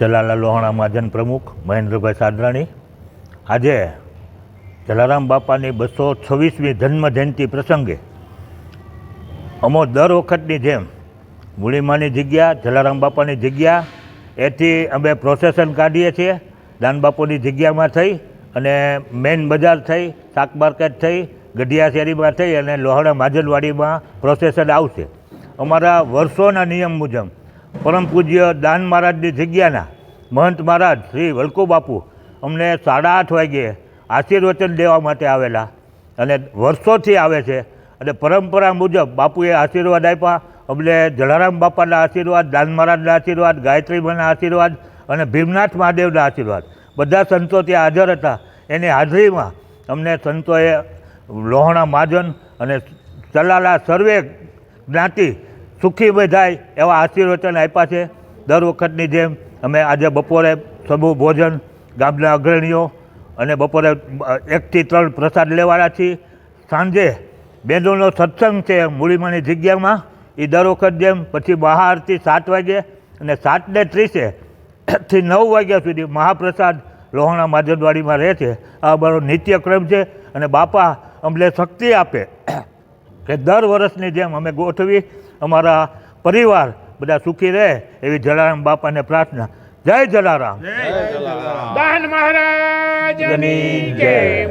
જલાલા લોહાણા મહાજન પ્રમુખ મહેન્દ્રભાઈ સાદરાણી. આજે જલારામ બાપાની બસો છવ્વીસમી જન્મ જયંતિ પ્રસંગે અમો દર વખતની જેમ મૂળીમાની જગ્યા, જલારામ બાપાની જગ્યા, એથી અમે પ્રોસેસન કાઢીએ છીએ. દાનબાપુની જગ્યામાં થઈ અને મેઇન બજાર થઈ, શાક માર્કેટ થઈ, ગઢિયા શેરીમાં થઈ અને લોહાણા માજનવાડીમાં પ્રોસેસન આવશે. અમારા વર્ષોના નિયમ મુજબ પરમ પૂજ્ય દાન મહારાજની જગ્યાના મહંત મહારાજ શ્રી વલ્કુ બાપુ અમને સાડા આઠ વાગ્યે આશીર્વચન દેવા માટે આવેલા અને વર્ષોથી આવે છે અને પરંપરા મુજબ બાપુએ આશીર્વાદ આપ્યા. અમને જલારામ બાપાના આશીર્વાદ, દાન મહારાજના આશીર્વાદ ગાયત્રીમાના આશીર્વાદ અને ભીમનાથ મહાદેવના આશીર્વાદ. બધા સંતો ત્યાં હાજર હતા. એની હાજરીમાં અમને સંતોએ લોહણા મહાજન અને ચલાલા સર્વે જ્ઞાતિ સુખી થાય એવા આશીર્વચન આપ્યા છે. દર વખતની જેમ અમે આજે બપોરે સમૂહ ભોજન ગામના અગ્રણીઓ અને બપોરે એકથી ત્રણ પ્રસાદ લેવાના છીએ. સાંજે બહેનોનો સત્સંગ છે મૂળીમાની જગ્યામાં. એ દર વખત જેમ પછી બહારથી સાત વાગે અને સાતને ત્રીસે થી નવ વાગ્યા સુધી મહાપ્રસાદ લોહાણા માજનવાડીમાં રહે છે. આ અમારો નિત્યક્રમ છે અને બાપા અમને શક્તિ આપે. કે દર વર્ષની જેમ અમે ગોઠવી અમારા પરિવાર બધા સુખી રહે એવી જલારામ બાપાને પ્રાર્થના. જય જલારામ. દાન મહારાજ જય.